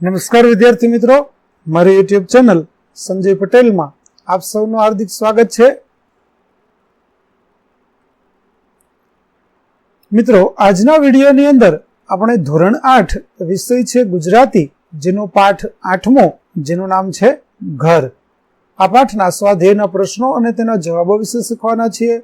નમસ્કાર વિદ્યાર્થી મિત્રો, મારી યુટ્યુબ ચેનલ સંજય પટેલમાં આપ સૌનું હાર્દિક સ્વાગત છે. મિત્રો, આજના વિડીયોની અંદર આપણે ધોરણ આઠ વિષય છે ગુજરાતી, જેનો પાઠ આઠમો, જેનું નામ છે ઘર. આ પાઠના સ્વાધ્યાયના પ્રશ્નો અને તેના જવાબો વિશે શીખવાના છીએ.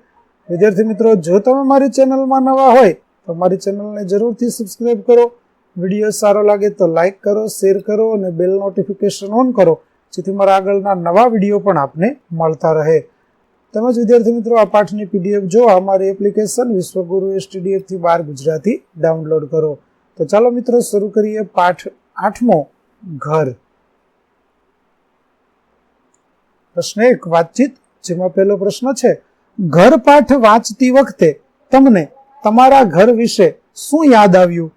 વિદ્યાર્થી મિત્રો, જો તમે મારી ચેનલમાં નવા હોય, તો મારી ચેનલને જરૂરથી સબસ્ક્રાઈબ કરો. વીડિયો સારો લાગે તો લાઈક કરો, શેર કરો અને બેલ નોટિફિકેશન ઓન કરો, જેથી મારા આગળના નવા વીડિયો પણ આપને મળતા રહે. તેમજ વિદ્યાર્થી મિત્રો, આ પાઠની પીડીએફ જો અમારી એપ્લિકેશન વિશ્વગુરુ એસટીડીએફથી બાર ગુજરાતી ડાઉનલોડ કરો. તો ચાલો મિત્રો, શરૂ કરીએ પાઠ આઠમો, ઘર. પ્રશ્ન એક, વાતચીત, જેમાં પહેલો પ્રશ્ન છે, ઘર પાઠ વાંચતી વખતે તમને તમારા ઘર વિશે શું યાદ આવ્યું?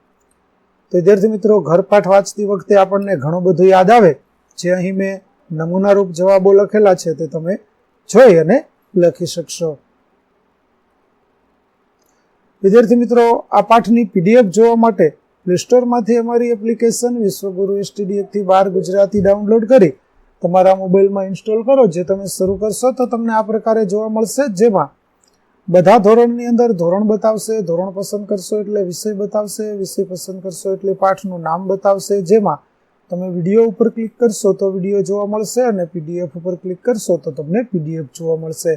તો વિદ્યાર્થી મિત્રો ઘરપાઠ વાંચતી વખતે આપણને ઘણું બધું યાદ આવે. જે અહીં મેં નમૂનારૂપ જવાબો લખેલા છે તે તમે જોઈ અને લખી શકશો. વિદ્યાર્થી મિત્રો, આ પાઠની પીડીએફ જોવા માટે પ્લે સ્ટોરમાંથી અમારી એપ્લિકેશન વિશ્વગુરુ એસટીડીએફથી બાર ગુજરાતી ડાઉનલોડ કરી તમારા મોબાઈલમાં ઇન્સ્ટોલ કરો. જે તમે શરૂ કરશો તો તમને આ પ્રકારે જોવા મળશે. જેમાં બધા ધોરણની અંદર ધોરણ બતાવશે, ધોરણ પસંદ કરશો એટલે વિષય બતાવશે, વિષય પસંદ કરશો એટલે પાઠનું નામ બતાવશે. જેમાં તમે વીડિયો ઉપર ક્લિક કરશો તો વીડિયો જોવા મળશે અને પીડીએફ ઉપર ક્લિક કરશો તો તમને પીડીએફ જોવા મળશે.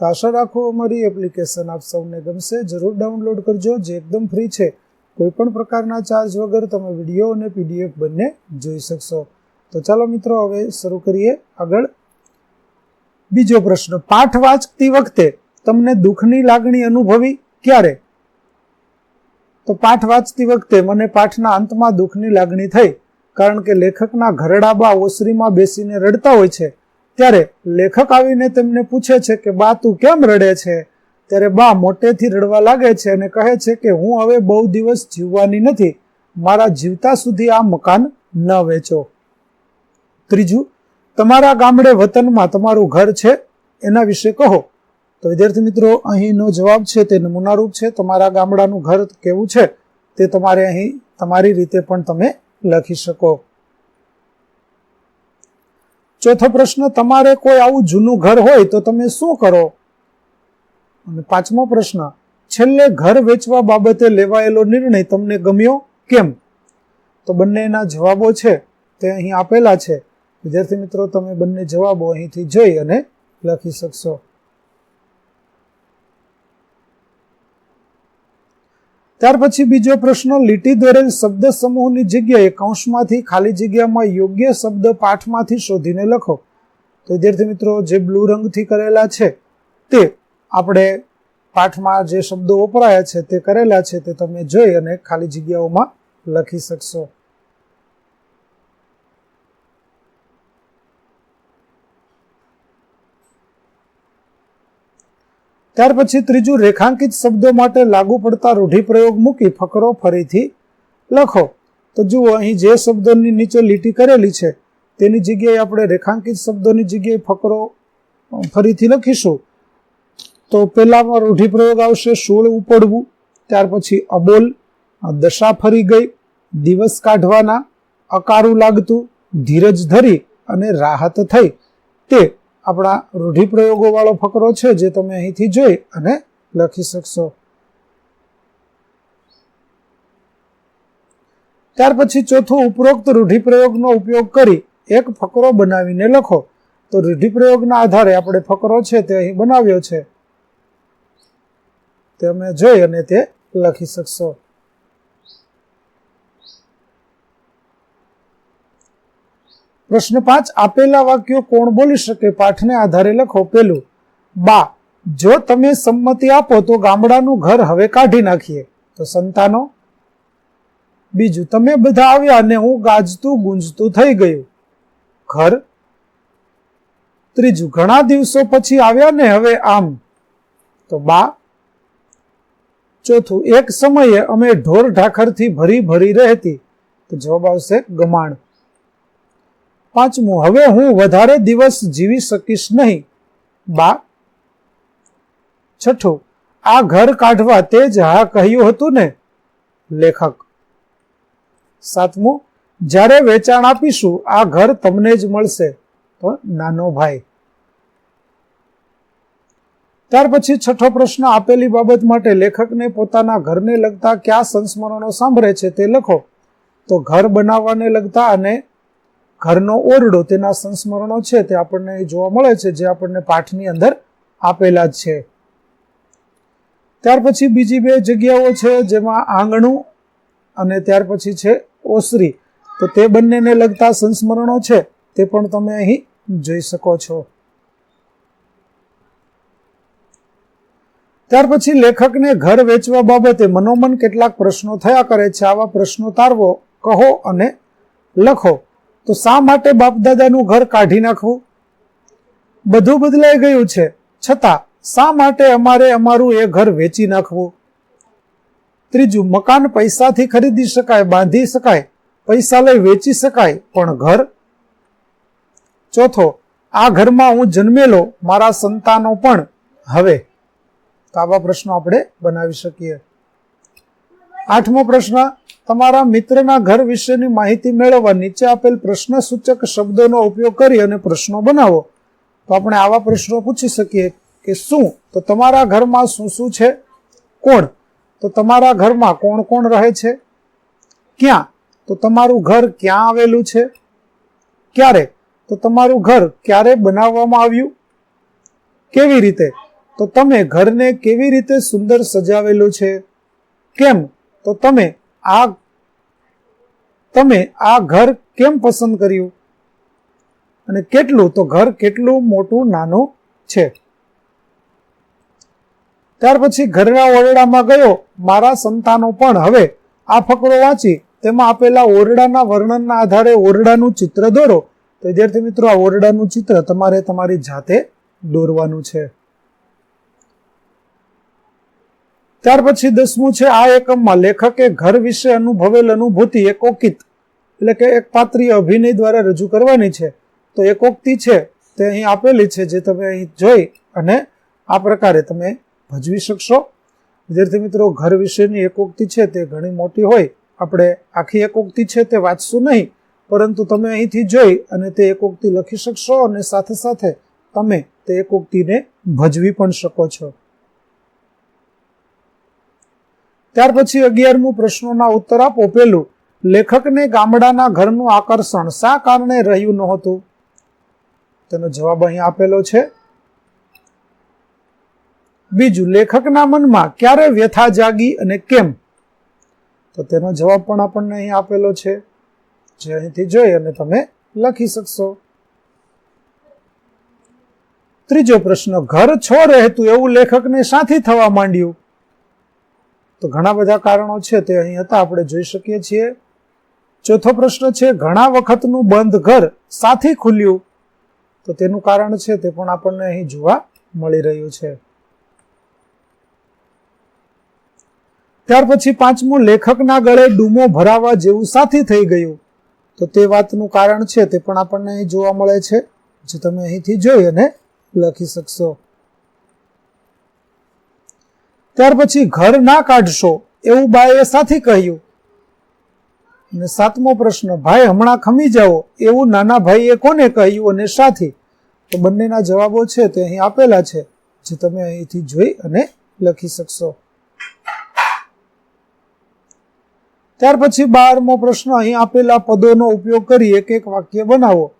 તો આશા રાખો અમારી એપ્લિકેશન આપ સૌને ગમશે. જરૂર ડાઉનલોડ કરજો, જે એકદમ ફ્રી છે. કોઈ પણ પ્રકારના ચાર્જ વગર તમે વીડિયો અને પીડીએફ બંને જોઈ શકશો. તો ચાલો મિત્રો, હવે શરૂ કરીએ આગળ. બીજો પ્રશ્ન, પાઠ વાંચતી વખતે તમને દુઃખની લાગણી અનુભવી ક્યારે? તો પાઠ વાંચતી વખતે મને પાઠના અંતમાં દુઃખની લાગણી થઈ, કારણ કે લેખકના ઘરડા બા ઓસરીમાં બેસીને રડતા હોય છે. ત્યારે લેખક આવીને તેમને પૂછે છે કે, બા, તું કેમ રડે છે? ત્યારે બા મોટેથી રડવા લાગે છે અને કહે છે કે, હું હવે બહુ દિવસ જીવવાની નથી. મારા જીવતા સુધી આ મકાન ન વેચો. ત્રીજું, તમારા ગામડે વતનમાં તમારું ઘર છે? એના વિશે કહો. તો વિદ્યાર્થી મિત્રો, અહીંનો જવાબ છે તે નમૂનારૂપ છે. તમારા ગામડાનું ઘર કેવું છે તે તમારે અહીં તમારી રીતે પણ તમે લખી શકો. ચોથો પ્રશ્ન, તમારે કોઈ આવું જૂનું ઘર હોય તો તમે શું કરો? અને પાંચમો પ્રશ્ન, છેલ્લે ઘર વેચવા બાબતે લેવાયેલો નિર્ણય તમને ગમ્યો? કેમ? તો બંનેના જવાબો છે તે અહીં આપેલા છે. વિદ્યાર્થી મિત્રો, તમે બંને જવાબો અહીંથી જોઈ અને લખી શકશો. ત્યાર પછી બીજો પ્રશ્ન, લીટી દોરેલ શબ્દ સમૂહની જગ્યાએ કૌંસમાંથી ખાલી જગ્યામાં યોગ્ય શબ્દ પાઠમાંથી શોધીને લખો. તો વિદ્યાર્થી મિત્રો, જે બ્લુ રંગથી કરેલા છે, તે આપણે પાઠમાં જે શબ્દો વપરાયા છે તે કરેલા છે તે તમે જોઈ અને ખાલી જગ્યાઓમાં લખી શકશો. ત્યાર પછી ત્રીજું રેખાંકિત શબ્દો માટે લાગુ પડતા રૂઢિપ્રયોગ મૂકી ફકરો ફરીથી લખો. તો જુઓ, અહીં જે શબ્દોની નીચે લીટી કરેલી છે, તેની જગ્યાએ આપણે રેખાંકિત શબ્દોની જગ્યાએ ફકરો ફરીથી લખીશું. તો પહેલામાં રૂઢિપ્રયોગ આવશે શૂળ ઉપડવું, ત્યાર પછી અબોલ દશા ફરી ગઈ, દિવસ કાઢવાના, અકારું લાગતું, ધીરજ ધરી અને રાહત થઈ. તે આપણા રૂઢિપ્રયોગો વાળો ફકરો છે જે તમે અહીંથી જોઈ અને લખી શકશો. ત્યાર પછી ચોથું ઉપરોક્ત રૂઢિપ્રયોગનો ઉપયોગ કરી એક ફકરો બનાવીને લખો. તો રૂઢિપ્રયોગના આધારે આપણે ફકરો છે તે અહીં બનાવ્યો છે. તે અમે જોઈ અને તે લખી શકશો. પ્રશ્ન પાંચ, આપેલા વાક્યો કોણ બોલી શકે? પાઠને આધારે લખો. પેલું, બા, જો તમે સંમતિ આપો તો ગામડાનું ઘર હવે કાઢી નાખીએ. તો સંતાનો, બીજું, તમે બધા આવ્યા અને હું ગાજતું ગુંજતું થઈ ગયું. ઘર, ત્રીજું, ઘણા દિવસો પછી આવ્યા ને હવે આમ. તો બા, ચોથું, એક સમયે અમે ઢોર ઢાખરથી ભરી ભરી રહેતી. તો જવાબ આવશે, ગમાણ. પાંચમું, હવે હું વધારે દિવસ જીવી શકીશ નહીં. બા. છઠ્ઠું, આ ઘર કાઢવા તે જ હા કહ્યું હતું ને? લેખક. સાતમું, જ્યારે વેચાણ આપીશું, આ ઘર તમને જ મળશે. તો નાનો ભાઈ. ત્યાર પછી છઠ્ઠો પ્રશ્ન આપેલી બાબત માટે લેખકને પોતાના ઘરને લગતા કયા સંસ્મરણો સાંભળે છે તે લખો. તો ઘર બનાવવાને લગતા અને ઘરનો ઓરડો, તેના સંસ્મરણો છે તે આપણને જોવા મળે છે, જે આપણને પાઠની અંદર આપેલા છે. ત્યાર પછી બીજી બે જગ્યાઓ છે, જેમાં આંગણું અને ત્યાર પછી છે ઓસરી. તો તે બંનેને લગતા સંસ્મરણો છે, તે પણ તમે અહીં જોઈ શકો છો. ત્યાર પછી લેખકને ઘર વેચવા બાબતે મનોમન કેટલાક પ્રશ્નો થયા કરે છે, આવા પ્રશ્નો તારવો, કહો અને લખો. તો શા માટે બાપદાદાનું ઘર કાઢી નાખવું? બધું બદલાઈ ગયું છે. છતાં, શા માટે અમારે અમારું એ ઘર વેચી નાખવું? ત્રીજું, મકાન પૈસાથી ખરીદી શકાય, બાંધી શકાય, પૈસા લઈ વેચી શકાય, પણ ઘર? ચોથો, આ ઘરમાં હું જન્મેલો, મારા સંતાનો પણ હવે. તો આવા પ્રશ્નો આપણે બનાવી શકીએ. આઠમો પ્રશ્ન, તમારા મિત્રના ઘર વિશેની માહિતી મેળવવા નીચે આપેલ પ્રશ્ન સૂચક શબ્દોનો ઉપયોગ કરી અને પ્રશ્નો બનાવો. તો આપણે આવા પ્રશ્નો પૂછી શકીએ કે શું? તો તમારા ઘરમાં શું શું છે? કોણ? તો તમારા ઘરમાં કોણ કોણ રહે છે? ક્યાં? તો તમારું ઘર ક્યાં આવેલું છે? ક્યારે? તો તમારું ઘર ક્યારે બનાવવામાં આવ્યું? કેવી રીતે? તો તમે ઘરને કેવી રીતે સુંદર સજાવેલું છે? કેમ? તો તમે આ તમે આ ઘર કેમ પસંદ કર્યું? અને કેટલું? તો ઘર કેટલું મોટું, નાનું છે? ત્યાર પછી ઘરના ઓરડામાં ગયો. મારા સંતાનો પણ હવે આ ફકરો વાંચી તેમાં આપેલા ઓરડાના વર્ણનના આધારે ઓરડાનું ચિત્ર દોરો. તો વિદ્યાર્થી મિત્રો, આ ઓરડાનું ચિત્ર તમારે તમારી જાતે દોરવાનું છે. ત્યાર પછી દસમું છે આ એકમમાં લેખકે ઘર વિશે અનુભવેલ અનુભૂતિ એકોકિત, એટલે કે એક પાત્રીય અભિનય દ્વારા રજૂ કરવાની છે. તો એકોક્તિ છે તે અહીં આપેલી છે જે તમે અહીં જોઈ અને આ પ્રકારે તમે ભજવી શકશો. વિદ્યાર્થી મિત્રો, ઘર વિશેની એકોક્તિ છે તે ઘણી મોટી હોય. આપણે આખી એકોક્તિ છે તે વાંચશું નહીં, પરંતુ તમે અહીંથી જોઈ અને તે એકોક્તિ લખી શકશો અને સાથે સાથે તમે તે એકોક્તિને ભજવી પણ શકો છો. ત્યાર પછી અગિયારમું પ્રશ્નોના ઉત્તર આપો. પેલું લેખકને ગામડાના ઘરનું આકર્ષણ શા કારણે રહ્યું નહોતું? તેનો જવાબ અહીં આપેલો છે. બીજું, લેખકના મનમાં ક્યારે વ્યથા જાગી અને કેમ? તો તેનો જવાબ પણ આપણને અહીં આપેલો છે. જે અહીંથી જોઈ અને તમે લખી શકશો. ત્રીજો પ્રશ્ન, ઘર છો રહેતું એવું લેખકને શાથી થવા માંડ્યું? તો ઘણા બધા કારણો છે તે અહીં હતા. આપણે જોઈ શકીએ છીએ. ચોથો પ્રશ્ન છે, ઘણા વખતનું બંધ ઘર સાથી ખુલ્યું. તો તેનું કારણ છે તે પણ આપણને અહીં જોવા મળી રહ્યું છે. ત્યાર પછી પાંચમું, લેખકના ગળે ડૂમો ભરાવા જેવું સાથી થઈ ગયું. તો તે વાતનું કારણ છે તે પણ આપણને અહીં જોવા મળે છે. જે તમે અહીંથી જોઈ અને લખી શકશો. ત્યાર પછી ઘર ના કાઢશો એવું બાએ સાથી કહ્યું. અને સાતમો પ્રશ્ન, ભાઈ, હમણાં ખમી જાઓ. એવું નાના ભાઈએ કોને કહ્યું અને સાથી? તો બંનેના જવાબો છે તે અહીં આપેલા છે, જે તમે અહીંથી જોઈ અને લખી શકશો. ત્યાર પછી બારમો પ્રશ્ન, અહીં આપેલા પદોનો ઉપયોગ કરી એક એક વાક્ય બનાવો.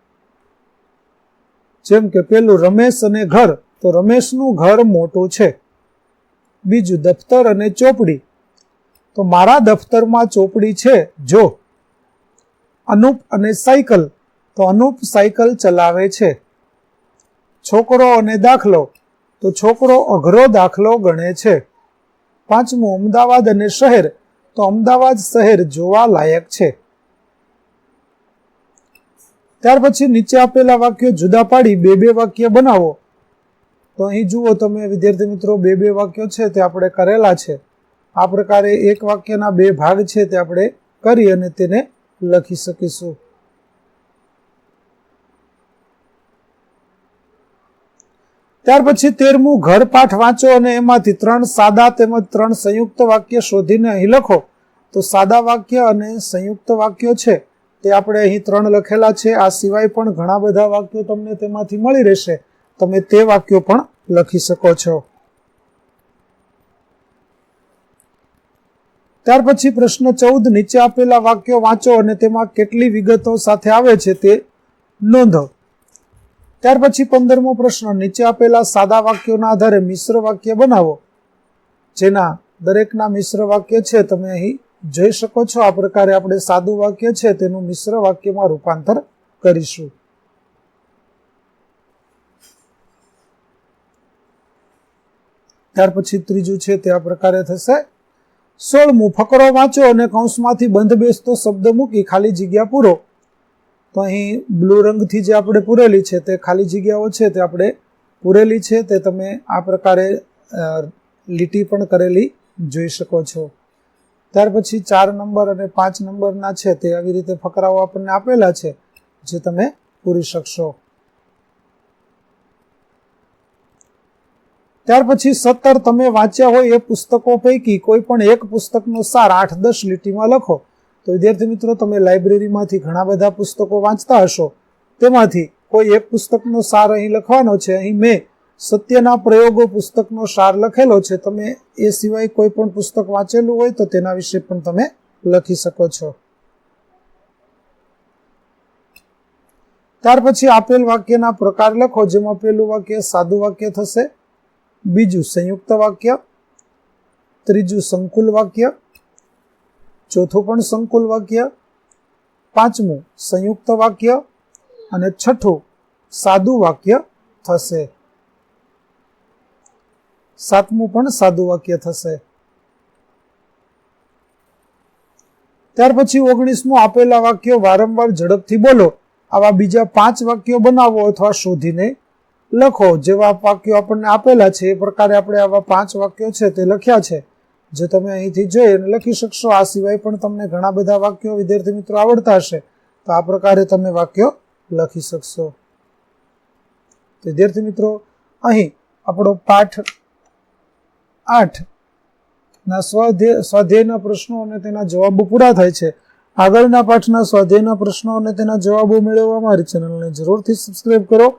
જેમ કે, પેલું રમેશ અને ઘર. તો રમેશનું ઘર મોટું છે. બીજું દફતર અને ચોપડી. તો મારા દફતરમાં ચોપડી છે, જો. અનુપ અને સાયકલ. તો અનુપ સાયકલ ચલાવે છે. છોકરો અને દાખલો. તો છોકરો અઘરો દાખલો ગણે છે. પાંચમું, અમદાવાદ અને શહેર. તો અમદાવાદ, શહેર જોવા લાયક છે. ત્યાર પછી નીચે આપેલા વાક્યો જુદા પાડી બે બે વાક્ય બનાવો. તો અહીં જુઓ તમે, વિદ્યાર્થી મિત્રો, બે બે વાક્યો છે તે આપણે કરેલા છે. આ પ્રકારે એક વાક્યના બે ભાગ છે તે આપણે કરી અને તેને લખી શકીશું. ત્યાર પછી તેરમું, ઘર પાઠ વાંચો અને એમાંથી ત્રણ સાદા તેમજ ત્રણ સંયુક્ત વાક્ય શોધીને અહીં લખો. તો સાદા વાક્ય અને સંયુક્ત વાક્યો છે તે આપણે અહીં ત્રણ લખેલા છે. આ સિવાય પણ ઘણા બધા વાક્યો તમને તેમાંથી મળી રહેશે. તમે તે વાક્યો પણ લખી શકો છો. ત્યાર પછી પ્રશ્ન ચૌદ, નીચે આપેલા વાક્યો વાંચો અને તેમાં કેટલી વિગતો સાથે આવે છે તે નોંધો. ત્યાર પછી પંદરમો પ્રશ્ન, નીચે આપેલા સાદા વાક્યોના આધારે મિશ્ર વાક્ય બનાવો. જેના દરેકના મિશ્ર વાક્ય છે, તમે અહીં જોઈ શકો છો. આ પ્રકારે આપણે સાદું વાક્ય છે, તેનું મિશ્ર વાક્યમાં રૂપાંતર કરીશું. ત્યાર પછી ત્રીજું છે તે આ પ્રકારે થશે. સોળમું, ફકરો વાંચો અને કૌંસમાંથી બંધ બેસતો શબ્દ મૂકી ખાલી જગ્યા પૂરો. તો અહીં બ્લુ રંગથી જે આપણે પૂરેલી છે તે ખાલી જગ્યાઓ છે તે આપણે પૂરેલી છે તે તમે આ પ્રકારે લીટી પણ કરેલી જોઈ શકો છો. ત્યાર પછી ચાર નંબર અને પાંચ નંબરના છે તે આવી રીતે ફકરાઓ આપણને આપેલા છે જે તમે પૂરી શકશો. ત્યાર પછી સત્તર તમે વાંચ્યા હોય એ પુસ્તકો પૈકી કોઈ પણ એક પુસ્તકનો સાર આઠ દસ લીટીમાં લખો. તો વિદ્યાર્થી મિત્રો, તમે લાઇબ્રેરીમાંથી ઘણા બધા પુસ્તકો વાંચતા હશો. તેમાંથી કોઈ એક પુસ્તકનો સાર અહીં લખવાનો છે. અહીં મેં સત્યના પ્રયોગો પુસ્તકનો સાર લખેલો છે. તમે એ સિવાય કોઈ પણ પુસ્તક વાંચેલું હોય તો તેના વિશે પણ તમે લખી શકો છો. ત્યાર પછી આપેલ વાક્યના પ્રકાર લખો, જેમાં પેલું વાક્ય સાદું વાક્ય થશે. બીજું સંયુક્ત વાક્ય, ત્રીજું સંકુલ વાક્ય, ચોથું પણ સંકુલ વાક્ય, પાંચમું સંયુક્ત વાક્ય અને છઠ્ઠું સાદું વાક્ય થશે. સાતમું પણ સાદું વાક્ય થશે. ત્યાર પછી ઓગણીસમું આપેલા વાક્યો વારંવાર ઝડપથી બોલો. આવા બીજા પાંચ વાક્યો બનાવો અથવા શોધીને લખો. જેવા વાક્યો આપણને આપેલા છે, એ પ્રકારે આપણે આવા પાંચ વાક્યો છે તે લખ્યા છે. જે તમે અહીંથી જોઈ અને લખી શકશો. આ સિવાય પણ તમને ઘણા બધા વાક્યો વિદ્યાર્થી મિત્રો આવડતા હશે. તો આ પ્રકારે તમે વાક્યો લખી શકશો. વિદ્યાર્થી મિત્રો, અહીં આપણો પાઠ આઠ ના સ્વાધ્યાય સ્વાધ્યાયના પ્રશ્નો અને તેના જવાબો પૂરા થાય છે. આગળના પાઠના સ્વાધ્યાયના પ્રશ્નો અને તેના જવાબો મેળવવા મારી ચેનલને જરૂરથી સબસ્ક્રાઇબ કરો.